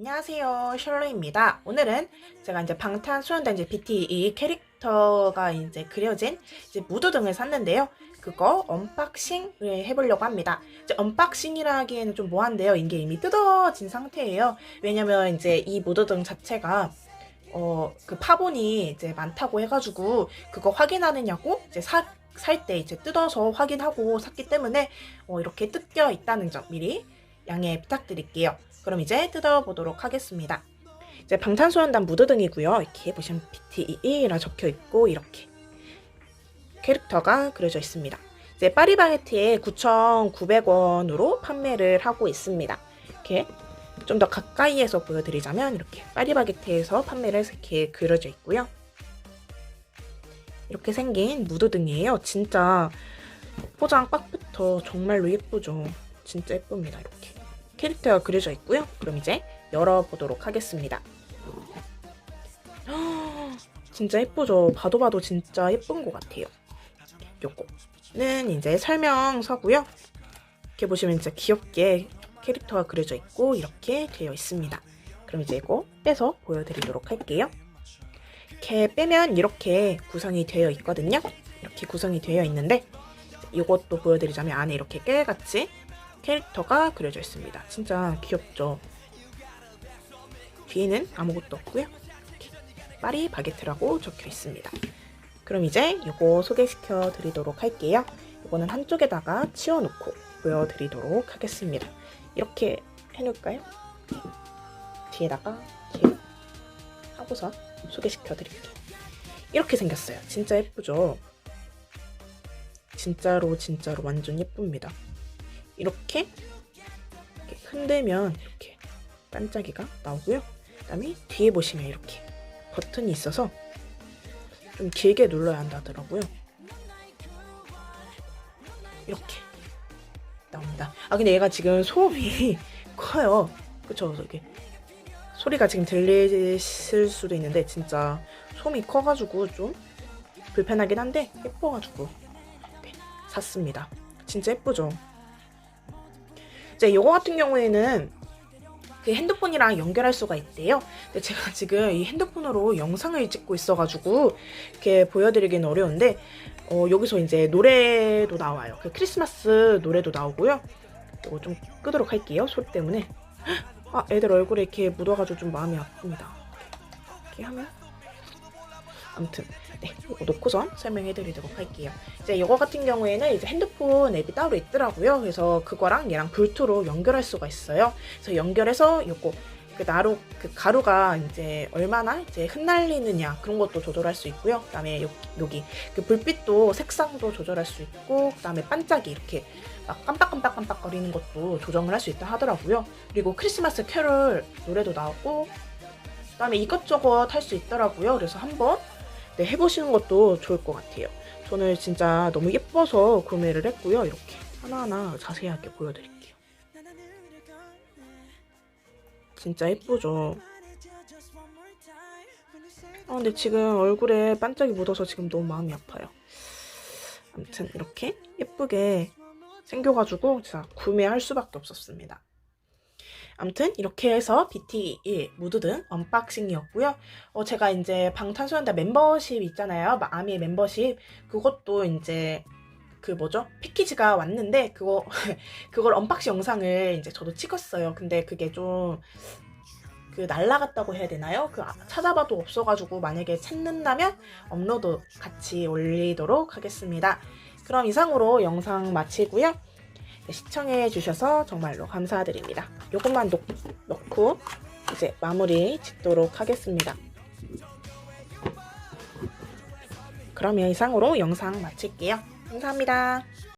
안녕하세요, 셜로입니다. 오늘은 제가 이제 방탄소년단 이제 BT2 캐릭터가 이제 그려진 이제 무드 등을 샀는데요. 그거 언박싱을 해보려고 합니다. 이제 언박싱이라기에는 좀 뭐한데요. 이게 이미 뜯어진 상태예요. 왜냐면 이제 이 무드 등 자체가 어, 그 파본이 이제 많다고 해가지고 그거 확인하느냐고 이제 사, 살때 이제 뜯어서 확인하고 샀기 때문에 어, 이렇게 뜯겨 있다는 점 미리 양해 부탁드릴게요. 그럼 이제 뜯어보도록 하겠습니다. 이제 방탄소년단 무드등이고요. 이렇게 보시면 BT21이라 적혀 있고 이렇게 캐릭터가 그려져 있습니다. 이제 파리바게트에 9,900원으로 판매를 하고 있습니다. 이렇게 좀 더 가까이에서 보여드리자면 이렇게 파리바게트에서 판매를 이렇게 그려져 있고요. 이렇게 생긴 무드등이에요. 진짜 포장 빡부터 정말로 예쁘죠. 진짜 예쁩니다. 이렇게. 캐릭터가 그려져 있고요. 그럼 이제 열어보도록 하겠습니다. 진짜 예쁘죠? 봐도 봐도 진짜 예쁜 것 같아요. 요거는 이제 설명서고요. 이렇게 보시면 진짜 귀엽게 캐릭터가 그려져 있고 이렇게 되어 있습니다. 그럼 이제 이거 빼서 보여드리도록 할게요. 이렇게 빼면 이렇게 구성이 되어 있거든요. 이렇게 구성이 되어 있는데 이것도 보여드리자면 안에 이렇게 깨같이 캐릭터가 그려져 있습니다. 진짜 귀엽죠? 뒤에는 아무것도 없고요. 파리 바게트라고 적혀 있습니다. 그럼 이제 이거 소개시켜 드리도록 할게요. 이거는 한쪽에다가 치워놓고 보여드리도록 하겠습니다. 이렇게 해놓을까요? 뒤에다가 하고서 소개시켜 드릴게요. 이렇게 생겼어요. 진짜 예쁘죠? 진짜로 진짜로 완전 예쁩니다. 이렇게, 이렇게 흔들면 이렇게 반짝이가 나오고요. 그 다음에 뒤에 보시면 이렇게 버튼이 있어서 좀 길게 눌러야 한다더라고요. 이렇게 나옵니다. 아 근데 얘가 지금 소음이 커요. 그쵸? 이렇게 소리가 지금 들리실 수도 있는데 진짜 소음이 커가지고 좀 불편하긴 한데 예뻐가지고 네, 샀습니다. 진짜 예쁘죠? 이제 요거 같은 경우에는 그 핸드폰이랑 연결할 수가 있대요. 근데 제가 지금 이 핸드폰으로 영상을 찍고 있어가지고 이렇게 보여드리기는 어려운데 어, 여기서 이제 노래도 나와요. 그 크리스마스 노래도 나오고요. 이거 좀 끄도록 할게요. 소리 때문에. 아, 애들 얼굴에 이렇게 묻어가지고 좀 마음이 아픕니다. 이렇게 하면 아무튼 네, 놓고선 설명해 드리도록 할게요. 이제 이거 같은 경우에는 이제 핸드폰 앱이 따로 있더라고요. 그래서 그거랑 얘랑 블루투로 연결할 수가 있어요. 그래서 연결해서 이거 그 나루 그 가루가 이제 얼마나 이제 흩날리느냐 그런 것도 조절할 수 있고요. 그다음에 요, 여기 그 불빛도 색상도 조절할 수 있고 그다음에 반짝이 이렇게 막 깜빡깜빡깜빡 거리는 것도 조정을 할 수 있다 하더라고요. 그리고 크리스마스 캐롤 노래도 나오고 그다음에 이것저것 할 수 있더라고요. 그래서 한번 네, 해보시는 것도 좋을 것 같아요. 저는 진짜 너무 예뻐서 구매를 했고요. 이렇게 하나하나 자세하게 보여드릴게요. 진짜 예쁘죠? 아, 근데 지금 얼굴에 반짝이 묻어서 지금 너무 마음이 아파요. 아무튼 이렇게 예쁘게 생겨가지고 제가 구매할 수밖에 없었습니다. 아무튼 이렇게 해서 BT1 무드 등 언박싱이었고요. 어, 제가 이제 방탄소년단 멤버십 있잖아요. 아미 멤버십 그것도 이제 그 뭐죠 패키지가 왔는데 그거 그걸 언박싱 영상을 이제 저도 찍었어요. 근데 그게 좀 그 날라갔다고 해야 되나요? 그 아, 찾아봐도 없어가지고 만약에 찾는다면 업로드 같이 올리도록 하겠습니다. 그럼 이상으로 영상 마치고요. 네, 시청해 주셔서 정말로 감사드립니다. 요것만 놓, 넣고 이제 마무리 짓도록 하겠습니다. 그러면 이상으로 영상 마칠게요. 감사합니다.